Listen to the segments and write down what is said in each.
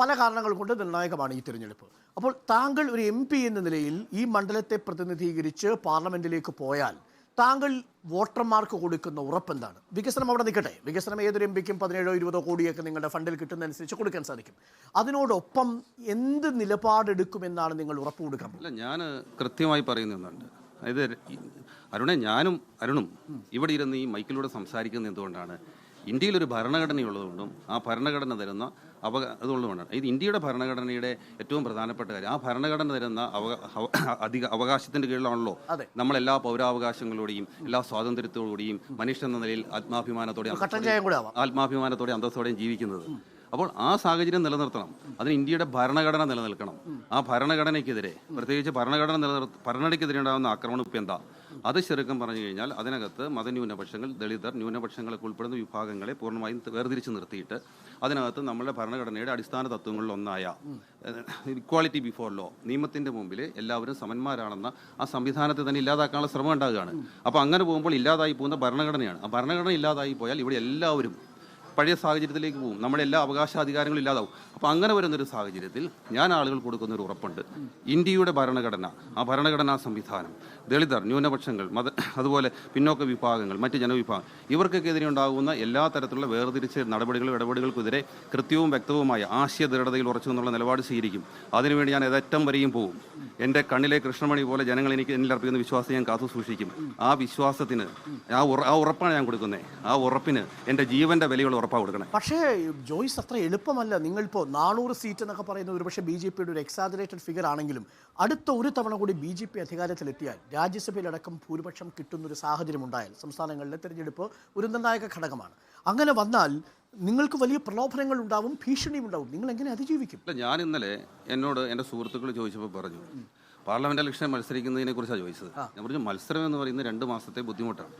പല കാരണങ്ങൾ കൊണ്ട് നിർണായകമാണ് ഈ തിരഞ്ഞെടുപ്പ്. അപ്പോൾ താങ്കൾ ഒരു എം പി എന്ന നിലയിൽ ഈ മണ്ഡലത്തെ പ്രതിനിധീകരിച്ച് പാർലമെന്റിലേക്ക് പോയാൽ താങ്കൾ വോട്ടർമാർക്ക് കൊടുക്കുന്ന ഉറപ്പെന്താണ്? വികസനം അവിടെ നിൽക്കട്ടെ. വികസനം ഏതൊരു എം പിക്കും പതിനേഴോ ഇരുപതോ കോടിയൊക്കെ നിങ്ങളുടെ ഫണ്ടിൽ കിട്ടുന്നതനുസരിച്ച് കൊടുക്കാൻ സാധിക്കും. അതിനോടൊപ്പം എന്ത് നിലപാടെടുക്കുമെന്നാണ് നിങ്ങൾ ഉറപ്പ് കൊടുക്കുന്നത് അല്ല ഞാൻ കൃത്യമായി പറയുന്നുണ്ട് അതായത് അരുണെ ഞാനും അരുണും ഇവിടെ ഇരുന്ന് ഈ മൈക്കിലൂടെ സംസാരിക്കുന്നത് എന്തുകൊണ്ടാണ്? ഇന്ത്യയിലൊരു ഭരണഘടനയുള്ളതുകൊണ്ടും ആ ഭരണഘടന തരുന്ന അവ അതുകൊണ്ടുമാണ്. ഇത് ഇന്ത്യയുടെ ഭരണഘടനയുടെ ഏറ്റവും പ്രധാനപ്പെട്ട കാര്യം. ആ ഭരണഘടന തരുന്ന അവ- അധിക അവകാശത്തിന്റെ കീഴിലാണല്ലോ നമ്മൾ നമ്മളെല്ലാ പൗരാവകാശങ്ങളോടെയും എല്ലാ സ്വാതന്ത്ര്യത്തോടുകൂടിയും മനുഷ്യൻ എന്ന നിലയിൽ ആത്മാഭിമാനത്തോടെ കട്ടൻ ചായം കൂടെ ആവാം. ആത്മാഭിമാനത്തോടെ അന്തസ്സോടെയും ജീവിക്കുന്നത്. അപ്പോൾ ആ സാഹചര്യം നിലനിർത്തണം. അതിന് ഇന്ത്യയുടെ ഭരണഘടന നിലനിൽക്കണം. ആ ഭരണഘടനയ്ക്കെതിരെ പ്രത്യേകിച്ച് ഭരണഘടന നിലനിർ ഭരണഘടനയ്ക്കെതിരെ ഉണ്ടാകുന്ന ആക്രമണം ഇപ്പം എന്താ? അത് ശരിക്കും പറഞ്ഞു കഴിഞ്ഞാൽ അതിനകത്ത് മതന്യൂനപക്ഷങ്ങൾ ദളിതർ ന്യൂനപക്ഷങ്ങളൊക്കെ ഉൾപ്പെടുന്ന വിഭാഗങ്ങളെ പൂർണമായും വേർതിരിച്ച് നിർത്തിയിട്ട് അതിനകത്ത് നമ്മുടെ ഭരണഘടനയുടെ അടിസ്ഥാന തത്വങ്ങളിൽ ഒന്നായ ഇക്വാളിറ്റി ബിഫോർ ലോ നിയമത്തിന്റെ മുമ്പിൽ എല്ലാവരും സമന്മാരാണെന്ന ആ സംവിധാനത്തെ തന്നെ ഇല്ലാതാക്കാനുള്ള ശ്രമം ഉണ്ടാകുകയാണ്. അപ്പോൾ അങ്ങനെ പോകുമ്പോൾ ഇല്ലാതായി പോകുന്ന ഭരണഘടനയാണ്. ആ ഭരണഘടന ഇല്ലാതായി പോയാൽ ഇവിടെ എല്ലാവരും പഴയ സാഹചര്യത്തിലേക്ക് പോകും. നമ്മുടെ എല്ലാ അവകാശാധികാരങ്ങളും ഇല്ലാതാവും. അപ്പോൾ അങ്ങനെ വരുന്നൊരു സാഹചര്യത്തിൽ ഞാൻ ആളുകൾ കൊടുക്കുന്ന ഒരു ഉറപ്പുണ്ട്. ഇന്ത്യയുടെ ഭരണഘടന ആ ഭരണഘടനാ സംവിധാനം ദളിതർ ന്യൂനപക്ഷങ്ങൾ മത അതുപോലെ പിന്നോക്ക വിഭാഗങ്ങൾ മറ്റ് ജനവിഭാഗം ഇവർക്കൊക്കെ എതിരെ ഉണ്ടാകുന്ന എല്ലാ തരത്തിലുള്ള വേർതിരിച്ച നടപടികളും ഇടപെടലുകൾക്കെതിരെ കൃത്യവും വ്യക്തവുമായ ആശയ ദൃഢതയിൽ ഉറച്ചു എന്നുള്ള നിലപാട് സ്വീകരിക്കും. അതിനുവേണ്ടി ഞാൻ ഏതറ്റം വരെയും പോകും. എന്റെ കണ്ണിലെ കൃഷ്ണമണി പോലെ ജനങ്ങൾ എനിക്ക് എന്നിൽ അർപ്പിക്കുന്ന വിശ്വാസം ഞാൻ കാത്തു സൂക്ഷിക്കും. ആ വിശ്വാസത്തിന് ആ ഉറപ്പാണ് ഞാൻ കൊടുക്കുന്നത് ആ ഉറപ്പിന് എന്റെ ജീവന്റെ വിലയുള്ള ഉറപ്പാണ് കൊടുക്കണേ. പക്ഷേ ജോയ്സ് അത്ര എളുപ്പമല്ല. നിങ്ങളിപ്പോൾ നാനൂറ് സീറ്റ് എന്നൊക്കെ പറയുന്നത് ഒരു പക്ഷേ ബി ജെ പിയുടെ ഒരു എക്സാജറേറ്റഡ് ഫിഗർ ആണെങ്കിലും അടുത്ത ഒരു തവണ കൂടി ബി ജെ പി അധികാരത്തിലെത്തിയാൽ രാജ്യസഭയിലടക്കം ഭൂരിപക്ഷം കിട്ടുന്നൊരു സാഹചര്യം ഉണ്ടായാൽ സംസ്ഥാനങ്ങളിലെ തെരഞ്ഞെടുപ്പ് ഒരു നിർണായക ഘടകമാണ്. അങ്ങനെ വന്നാൽ നിങ്ങൾക്ക് വലിയ പ്രലോഭനങ്ങൾ ഉണ്ടാവും ഭീഷണിയും ഉണ്ടാവും. നിങ്ങൾ എങ്ങനെ അതിജീവിക്കും? അല്ല ഞാൻ ഇന്നലെ എന്നോട് എന്റെ സുഹൃത്തുക്കൾ ചോദിച്ചപ്പോൾ പറഞ്ഞു പാർലമെന്റ് ഇലക്ഷൻ മത്സരിക്കുന്നതിനെ കുറിച്ചാണ് ചോദിച്ചത് ഞാൻ പറഞ്ഞു മത്സരം എന്ന് പറയുന്നത് രണ്ട് മാസത്തെ ബുദ്ധിമുട്ടാണ്.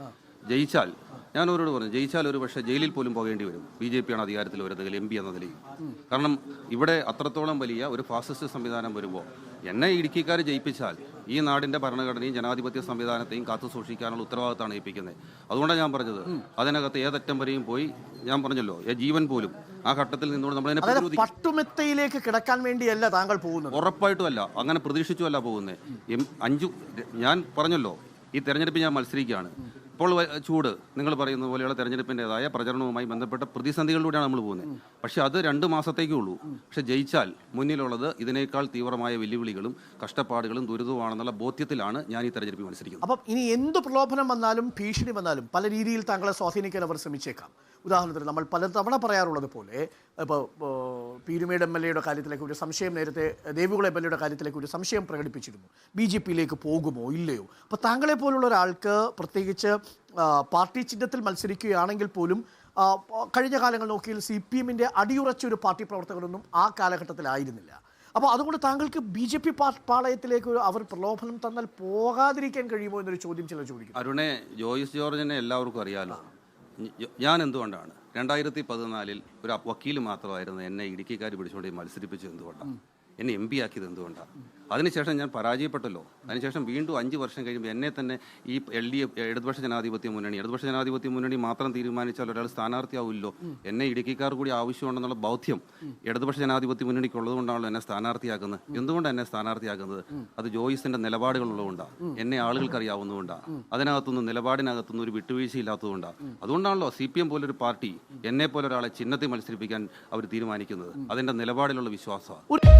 ജയിച്ചാൽ ഞാൻ അവരോട് പറഞ്ഞു ജയിച്ചാൽ ഒരു പക്ഷേ ജയിലിൽ പോലും പോകേണ്ടി വരും. ബി ജെ പി ആണ് അധികാരത്തിൽ വരുന്നതിൽ എം പി എന്ന നിലയിൽ. കാരണം ഇവിടെ അത്രത്തോളം വലിയ ഒരു ഫാസിസ്റ്റ് സംവിധാനം വരുമ്പോൾ എന്നെ ഇടുക്കിക്കാർ ജയിപ്പിച്ചാൽ ഈ നാടിന്റെ ഭരണഘടനയും ജനാധിപത്യ സംവിധാനത്തെയും കാത്തു സൂക്ഷിക്കാനുള്ള ഉത്തരവാദിത്തമാണ് ഏൽപ്പിക്കുന്നത്. അതുകൊണ്ടാണ് ഞാൻ പറഞ്ഞത് അതിനകത്ത് ഏതറ്റം വരെയും പോയി ഞാൻ പറഞ്ഞല്ലോ ഏ ജീവൻ പോലും ആ ഘട്ടത്തിൽ നിന്നുകൊണ്ട് നമ്മളതിനെ പട്ടുമെത്തയിലേക്ക് കിടക്കാൻ വേണ്ടിയല്ല താങ്കൾ പോകുന്നത്. ഉറപ്പായിട്ടും അല്ല അങ്ങനെ പ്രതീക്ഷിച്ചുമല്ല പോകുന്നത്. അഞ്ചു ഞാൻ പറഞ്ഞല്ലോ ഈ തെരഞ്ഞെടുപ്പിൽ ഞാൻ മത്സരിക്കുകയാണ്. ഇപ്പോൾ ചൂട് നിങ്ങൾ പറയുന്ന പോലെയുള്ള തെരഞ്ഞെടുപ്പിന്റെതായ പ്രചരണവുമായി ബന്ധപ്പെട്ട പ്രതിസന്ധികളിലൂടെയാണ് നമ്മൾ പോകുന്നത്. പക്ഷേ അത് രണ്ട് മാസത്തേക്കേ ഉള്ളൂ. പക്ഷെ ജയിച്ചാൽ മുന്നിലുള്ളത് ഇതിനേക്കാൾ തീവ്രമായ വെല്ലുവിളികളും കഷ്ടപ്പാടുകളും ദുരിതവുമാണെന്നുള്ള ബോധ്യത്തിലാണ് ഞാൻ ഈ തെരഞ്ഞെടുപ്പിൽ മത്സരിക്കുന്നത്. അപ്പം ഇനി എന്ത് പ്രലോഭനം വന്നാലും ഭീഷണി വന്നാലും പല രീതിയിൽ താങ്കളെ സ്വാധീനിക്കാൻ അവർ ശ്രമിച്ചേക്കാം. ഉദാഹരണത്തിന് നമ്മൾ പലതവണ പറയാറുള്ളത് പോലെ ഇപ്പോൾ പീരുമേട് എം എൽ എയുടെ കാര്യത്തിലേക്ക് ഒരു സംശയം നേരത്തെ ദേവികുളം എം എൽ എയുടെ കാര്യത്തിലേക്ക് ഒരു സംശയം പ്രകടിപ്പിച്ചിരുന്നു. ബി ജെ പിയിലേക്ക് പോകുമോ ഇല്ലയോ? അപ്പോൾ താങ്കളെ പോലുള്ള ഒരാൾക്ക് പ്രത്യേകിച്ച് പാർട്ടി ചിഹ്നത്തിൽ മത്സരിക്കുകയാണെങ്കിൽ പോലും കഴിഞ്ഞ കാലങ്ങൾ നോക്കിയാൽ സി പി എമ്മിന്റെ അടിയുറച്ച ഒരു പാർട്ടി പ്രവർത്തകരൊന്നും ആ കാലഘട്ടത്തിലായിരുന്നില്ല. അപ്പോൾ അതുകൊണ്ട് താങ്കൾക്ക് ബി ജെ പി പാളയത്തിലേക്ക് അവർ പ്രലോഭനം തന്നാൽ പോകാതിരിക്കാൻ കഴിയുമോ എന്നൊരു ചോദ്യം ചില ചോദിക്കും അരുണെ ജോയിസ് ജോർജിനെ എല്ലാവർക്കും അറിയാലോ. ഞാൻ എന്തുകൊണ്ടാണ്? രണ്ടായിരത്തി പതിനാലിൽ ഒരു വക്കീൽ മാത്രമായിരുന്നു എന്നെ ഇടുക്കിക്കാർ പിടിച്ചുകൊണ്ട് മത്സരിപ്പിച്ചു എന്തുകൊണ്ടാണ്? എന്നെ എം പി ആക്കിയത് എന്തുകൊണ്ടാണ് അതിനുശേഷം ഞാൻ പരാജയപ്പെട്ടല്ലോ. അതിനുശേഷം വീണ്ടും അഞ്ച് വർഷം കഴിയുമ്പോൾ എന്നെ തന്നെ ഈ എൽ ഡി എഫ് ഇടതുപക്ഷ ജനാധിപത്യ മുന്നണി ഇടതുപക്ഷ ജനാധിപത്യ മുന്നണി മാത്രം തീരുമാനിച്ചാൽ ഒരാൾ സ്ഥാനാർത്ഥിയാവില്ലോ? എന്നെ ഇടുക്കിക്കാർ കൂടി ആവശ്യമുണ്ടെന്നുള്ള ബൗദ്ധ്യം ഇടതുപക്ഷ ജനാധിപത്യ മുന്നണിക്ക് ഉള്ളതുകൊണ്ടാണല്ലോ എന്നെ സ്ഥാനാർത്ഥിയാക്കുന്നത്. എന്തുകൊണ്ട് എന്നെ സ്ഥാനാർത്ഥിയാക്കുന്നത്? അത് ജോയിസിന്റെ നിലപാടുകൾ ഉള്ളതുകൊണ്ടാണ് എന്നെ ആളുകൾക്ക് അറിയാവുന്നതുകൊണ്ടാണ് അതിനകത്തുനിന്ന് നിലപാടിനകത്തുനിന്ന് ഒരു വിട്ടുവീഴ്ചയില്ലാത്തതുകൊണ്ടാണ് അതുകൊണ്ടാണല്ലോ സി പി എം പോലൊരു പാർട്ടി എന്നെ പോലെ ഒരാളെ ചിഹ്നത്തിൽ മത്സരിപ്പിക്കാൻ അവർ തീരുമാനിക്കുന്നത്. അതിന്റെ നിലപാടിലുള്ള വിശ്വാസമാണ്